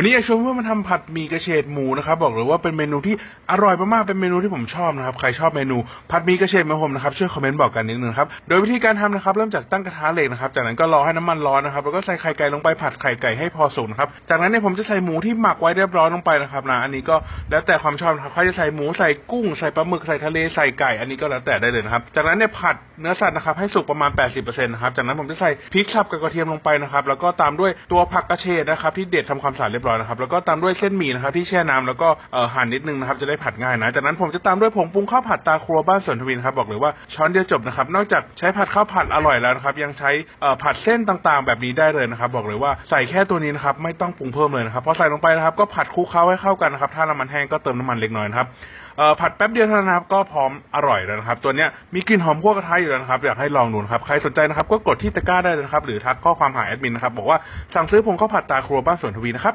วันนี้อยากชวนเพื่อนมาทำผัดหมี่กระเฉดหมูนะครับบอกเลยว่าเป็นเมนูที่อร่อยมากๆเป็นเมนูที่ผมชอบนะครับใครชอบเมนูผัดหมี่กระเฉดเหมือนผมนะครับช่วยคอมเมนต์บอกกันนิดนึงครับโดยวิธีการทำนะครับเริ่มจากตั้งกระทะเหล็กนะครับจากนั้นก็รอให้น้ำมันร้อนนะครับแล้วก็ใส่ไข่ไก่ลงไปผัดไข่ไก่ให้พอสุกนะครับจากนั้นเนี่ยผมจะใส่หมูที่หมักไว้เรียบร้อยลงไปนะครับนะอันนี้ก็แล้วแต่ความชอบนะครับใครจะใส่หมูใส่กุ้งใส่ปลาหมึกใส่ทะเลใส่ไก่อันนี้ก็แล้วแต่ได้เลยนะครับจากนั้นเนี่ยผัดเนื้อสัตว์นะครับให้สุกประมาณ 80%นะครับจากนั้นผมจะใส่พริกสับกับกระเทียมลงไปนะครับแล้วก็ตามด้วยตัวผักกระเฉดนะครับที่เด็ดทำความสะอาดเรียบร้อยนะครับแล้วก็ตามด้วยเส้นหมี่นะครับที่แช่น้ำแล้วก็เอ่อหั่นนิดนึงนะครับจะได้ผัดง่ายนะจากนั้นผมจะตามด้วยผงปรุงข้าวผัดตาครัวบ้านสวนทวินครับบอกเลยว่าช้อนเดียวจบนะครับนอกจากใช้ผัดข้าวผัดอร่อยแล้วนะครับยังใช้เอ่อผัดเส้นต่างๆ แบบนี้ได้เลยนะครับบอกเลยว่าใส่แค่ตัวนี้นะครับไม่ต้องปรุงเพิ่มเลยนะครับพอใส่ลงไปนะครับก็ผัดคลุกเคล้าให้เข้ากันนะครับถ้าน้ำมันแห้งก็เติมน้ำมันเล็กน้อยนะครับเอ่อผัดแป๊บเดียวเท่านั้นนะครับก็พร้อมอร่อยแล้วนะครับ ตัวเนี้ยมีกลิ่นหอมคั่วกระทะอยู่แล้วนะครับอยากให้ลองดูนะครับใครสนใจนะครับก็กดที่ตะกร้าได้เลยนะครับหรือทักข้อความหาแอดมินนะครับบอกว่าสั่งซื้อผงข้าวผัดตาครัวบ้านสวนทวีนะครับ